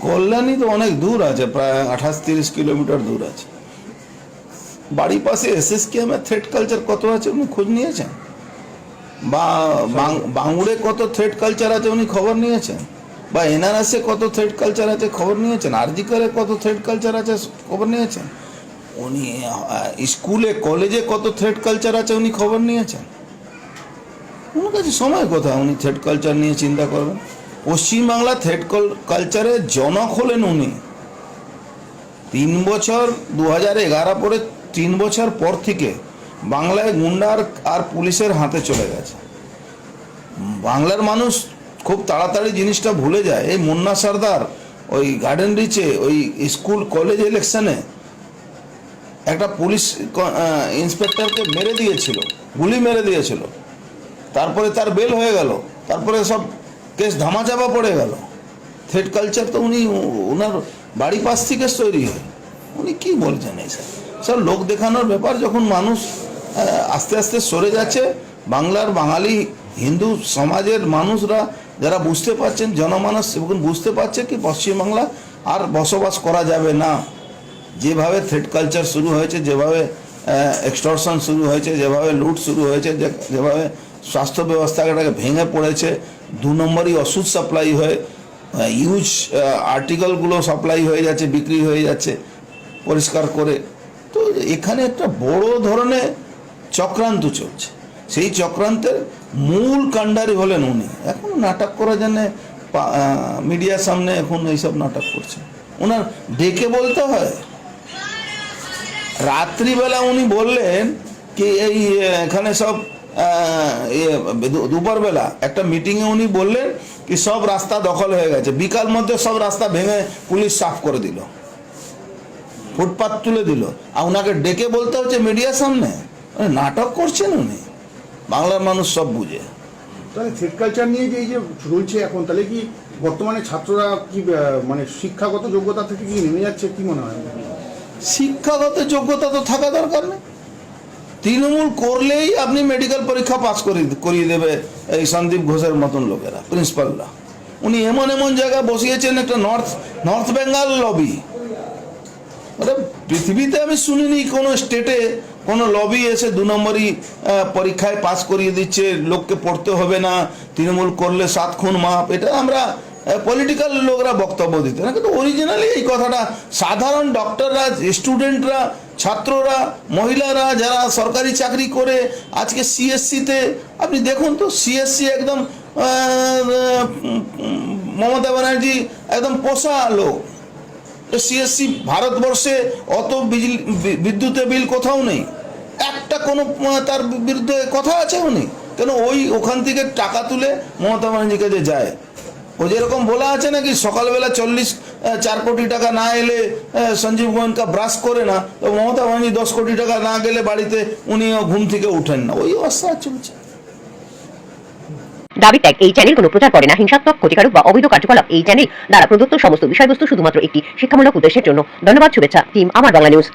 কল্যাণী তো অনেক দূর আছে, প্রায় আঠাশ তিরিশ কিলোমিটার দূর আছে। বাড়ির পাশে এসএসকেএম এর থ্রেড কালচার কত আছে উনি খোঁজ নিয়েছেন? বা বাং- কত থ্রেড কালচার আছে উনি খবর নিয়েছেন? বা এনআরএসে কত থ্রেড কালচার আছে খবর নিয়েছেন? আরজিকারে কত থ্রেড কালচার আছে খবর নিয়েছেন? উনি স্কুলে, কলেজে কত থ্রেড কালচার আছে উনি খবর নিয়েছেন? ওনার কাছে সময় কোথায় উনি থ্রেড কালচার নিয়ে চিন্তা করবেন? পশ্চিমবাংলা থ্রেড কালচারের জনক হলেন উনি। তিন বছর দু হাজার এগারো পরে তিন বছর পর থেকে বাংলায় গুন্ডার আর পুলিশের হাতে চলে গেছে। বাংলার মানুষ খুব তাড়াতাড়ি জিনিসটা ভুলে যায়। এই মুন্না সর্দার ওই গার্ডেন রিচে ওই স্কুল কলেজ ইলেকশনে একটা পুলিশ ইন্সপেক্টরকে মেরে দিয়েছিল, গুলি মেরে দিয়েছিল। তারপরে তার বেল হয়ে গেল। তারপরে সব কেস ধামাচাপা পড়ে গেল। থ্রেড কালচার তো উনি ওনার বাড়ি পাশ থেকে তৈরি হয়। উনি কি বলছেন এইসব স্যার, লোক দেখানোর ব্যাপার যখন মানুষ আস্তে আস্তে সরে যাচ্ছে, বাংলার বাঙালি হিন্দু সমাজের মানুষরা যারা বুঝতে পারছেন, জনমানস এবং বুঝতে পারছে কি পশ্চিমবাংলা আর বসবাস করা যাবে না। যেভাবে থ্রেড কালচার শুরু হয়েছে, যেভাবে এক্সটর্শন শুরু হয়েছে, যেভাবে লুট শুরু হয়েছে যেভাবে স্বাস্থ্য ব্যবস্থাটাকে ভেঙে পড়েছে দু নম্বরই ওষুধ সাপ্লাই হয়ে ইউজ আর্টিকেলগুলো সাপ্লাই হয়ে যাচ্ছে, বিক্রি হয়ে যাচ্ছে, পরিষ্কার করে। তো এখানে একটা বড় ধরনের চক্রান্ত চলছে। সেই চক্রান্তের মূল কাণ্ডারি হলেন উনি। এখন নাটক করার জন্য মিডিয়ার সামনে এখন এইসব নাটক করছে। ওনার ডেকে বলতে হয়, রাত্রিবেলা উনি বললেন কি এই, এখানে সব দুপুরবেলা একটা মিটিংয়ে উনি বললেন কি সব রাস্তা দখল হয়ে গেছে। বিকাল মধ্যে সব রাস্তা ভেঙে পুলিশ সাফ করে দিল। ফুটপাত তুলে দিল। আর ওনাকে ডেকে বলতে হচ্ছে মিডিয়ার সামনে। নাটক করছেন উনি। বাংলার মানুষ সব বুঝে। তাহলে থ্রেড কালচার নিয়ে যে এই যে চলছে এখন তাহলে কি বর্তমানে ছাত্ররা কি মানে শিক্ষাগত যোগ্যতা থেকে কি নেমে যাচ্ছে? কি মনে হয়? শিক্ষাগত যোগ্যতা তো থাকা দরকার নেই তৃণমূল করলেই আপনি মেডিকেল পরীক্ষা পাস করে করিয়ে দেবে এই সন্দীপ ঘোষের মতন লোকেরা প্রিন্সিপালরা উনি এমন এমন জায়গায় বসিয়েছেন, একটা নর্থ নর্থ বেঙ্গল লবি ওটা পৃথিবীতে আমি শুনিনি কোনো স্টেটে কোনো লবি এসে দু নম্বরই পরীক্ষায় পাস করিয়ে দিচ্ছে, লোককে পড়তে হবে না, তৃণমূল করলে সাত খুন মাপ, এটা আমরা পলিটিক্যাল লোকরা বক্তব্য দিতে। না, কিন্তু অরিজিনালি এই কথাটা সাধারণ ডক্টররা স্টুডেন্টরা ছাত্ররা, মহিলারা যারা সরকারি চাকরি করে, আজকে সিএসসিতে আপনি দেখুন তো সিএসসি একদম মমতা ব্যানার্জি একদম পোষা লোক। সিএসসি ভারতবর্ষে অত বিজলি- বিদ্যুতের বিল কোথাও নেই। একটা কোনো তার বিরুদ্ধে কথা আছে উনি কেন ওই ওখান থেকে টাকা তুলে মমতা ব্যানার্জির কাছে যায়। ও যেরকম বলা আছে নাকি সকালবেলা চল্লিশ চার কোটি টাকা না এলে সঞ্জীব গোয়েঙ্কা ব্রাশ করে না, তো মমতা ব্যানার্জি দশ কোটি টাকা না গেলে বাড়িতে উনিও ঘুম থেকে উঠেন না। ওই অবস্থা চলছে। দাবি ত্যাগ, এই চ্যানেল কোনো প্রচার করে না। হিংসাত্মক, ক্ষতিকারক বা অবৈধ কার্যকলাপ, এই চ্যানেল দ্বারা প্রদত্ত সমস্ত বিষয়বস্তু শুধুমাত্র একটি শিক্ষামূলক উদ্দেশ্যের জন্য। ধন্যবাদ, শুভেচ্ছা টিম আমার বাংলা নিউজ